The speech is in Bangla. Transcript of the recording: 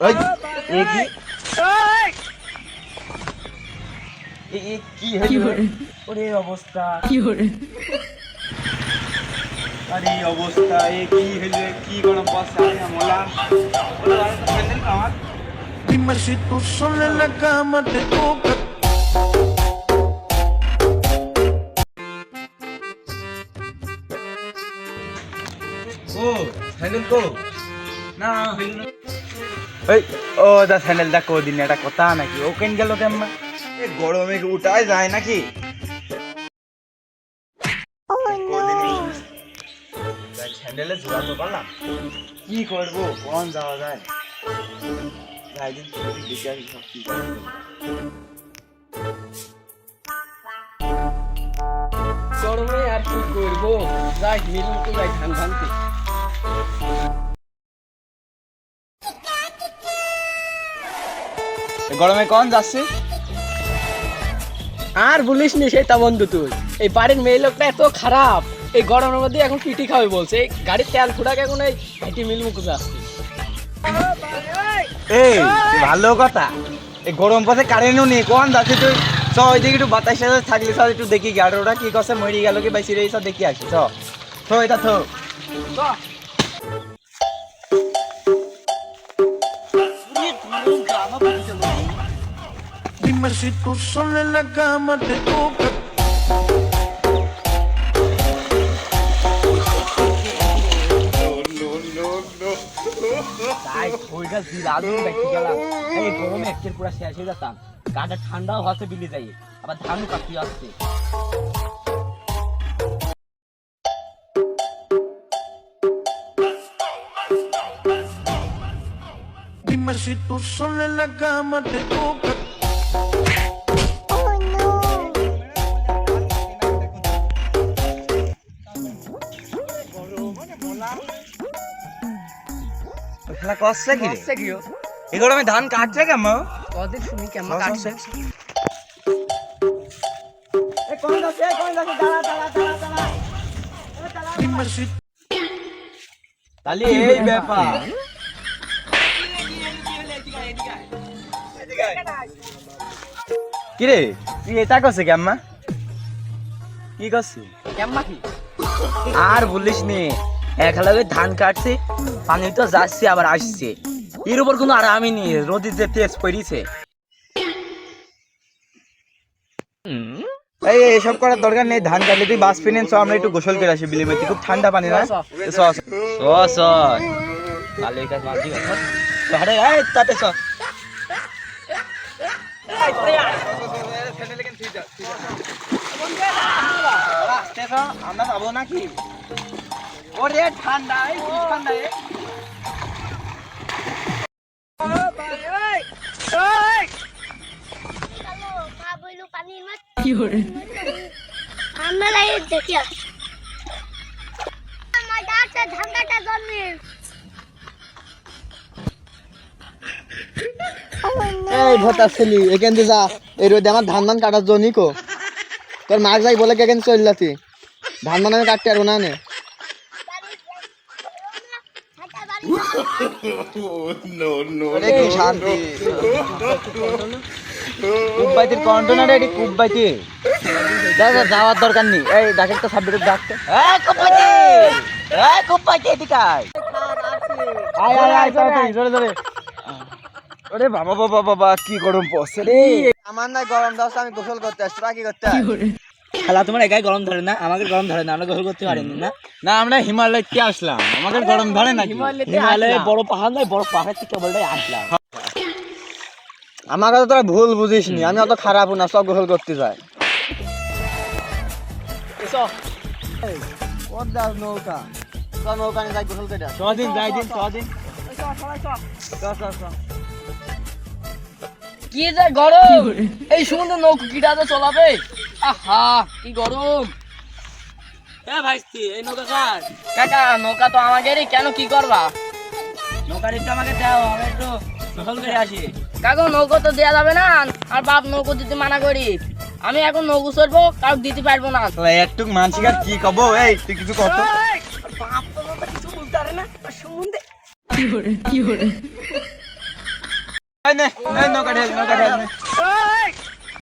কি? এ এ কি ওরে আরে অবস্থা এ কি হইল কি গরম পড়ছে আমি না মোলা আর তো প্যান্ডেল আমার Dime si tú sola en la cama ও স্যান্ডেল কো না হইল না ওই ও দা স্যান্ডেলটা কো দিন এটা কথা নাকি? ও কেন গেল তেমন এ গরমে কি উঠায় যায় নাকি? স্যান্ডেলে জোড়া পারলাম। কি করব কোন যাওয়া যায়? কি গরমে আর কি করব? যাই মিল মতো যাই ধান ভানতে গরমে কোন যাচ্ছে? আর বলিস নি সেটা বন্ধু তুই। এই বাড়ির মেয়ে লোকটা এত খারাপ। এই গরমের মধ্যে এখন পিটি খাবে বলছে। এই গাড়ির তেল ফুটাকে এখন এই ভাইটি মিল মুখে যাচ্ছে এই ভালো কথা। এই গরম পথে কারেন্টও নেই কোন যাচ্ছে তুই? চ ওই দিকে একটু বাতাস থাকলে সব একটু দেখি গাড়ি ওটা কি করছে মরি গেল কি বাইসি রে সব দেখি আসি চ। থো এটা থো। Dime si tú sola en la cama te toca. তাই ওইটা দিল আলু দেখতে গেলাম এই গরমে একটের পুরো শেষ হয়ে যেতাম গাটা ঠান্ডাও হচ্ছে বিলি যাই আবার ধানও কাটি আসছে Dime si tú sola en la cama খেলা করছে কি রে? এই গরমে ধান কাটছে কেমন? কদিন শুনি কেমন কাটছে? তাহলে এই ব্যাপার। কি রে? তুই এটা করছে কেমন কি করছিস? কেমন কি? আর বলিস নি। এক লাগে ধান কাটছে পানি তো যাচ্ছে আবার আসছে। এর উপর কোনো আরামই নেই রোদের যে তেজ পড়িছে। এই এসব করার দরকার নেই ধান কাটলে তুই বাস ফিনেন সব আমরা একটু গোসল করে আসি বিলিমেতে খুব ঠান্ডা পানি না? কাজ মাঝি আরে এই তাতে চ আমরা যাব নাকি? ওরে ঠান্ডা এই ঠান্ডা মাছ কি করে আমরা লাই দেখি আস আমার জন্মে। এই ভোটা ছেলি এখান দিয়ে যা। এই রোদে আমার ধান ধান কাটার জন্য কো। তোর মাক যাই বলে কেন চললাতি ধান ধান আমি কাটতে পারব না। কি শান্তি? কুব্বাইতির কন্টেনারে এটি কুব্বাইতি। দাদা যাওয়ার দরকার নেই। এই ডাকে তো সাবজেক্ট ডাকতে। এই কুব্বাইতি! এই কুব্বাইতি এদিকে আয় আয় আয় আয় তাড়াতাড়ি জোরে জোরে ওরে বাবা বাবা বাবা কি গরম পড়ছে রে। আমার নাই গরম দাও আমি গোসল করতে আসছি। কি করতে? খেলা তোমার একাই গরম ধরে না আমাকে গরম ধরে না আমরা গোসল করতে পারিনি না। না আমরা হিমালয় কে আসলাম। আমাদের গরম ধরে না হিমালয়ে বড় পাহাড় নয় বড় পাহাড় থেকে বলটাই আসলাম। আমার কাছে তোরা ভুল বুঝিস নি আমি অত খারাপ না সব গোসল করতে যাই নৌকা। নৌকা নিয়ে যাই গোসল করে ছদিন যাই দিন ছদিন। কি যে গরম! এই সমুদ্র নৌকো কিটা চলাবে? আহা কি গরম। হ্যাঁ ভাইস্তি এই নৌকা কার? কাকা নৌকা তো আমাদেরই কেন কি করবা? নৌকার একটু আমাকে দাও আমি একটু গোসল করে আসি। কাকু নৌকো তো দেওয়া যাবে না আর বাপ নৌকো দিতে মানা করি। আমি এখন নৌকো চড়বো কাউকে দিতে পারব না। একটু মানসিক আর কি কব এই তুই কিছু কত বাপ তো নৌকা কিছু বলতে পারে না আর সমুদ্রে নে এই নৌকা ঢেল নৌকা ঢেল নে।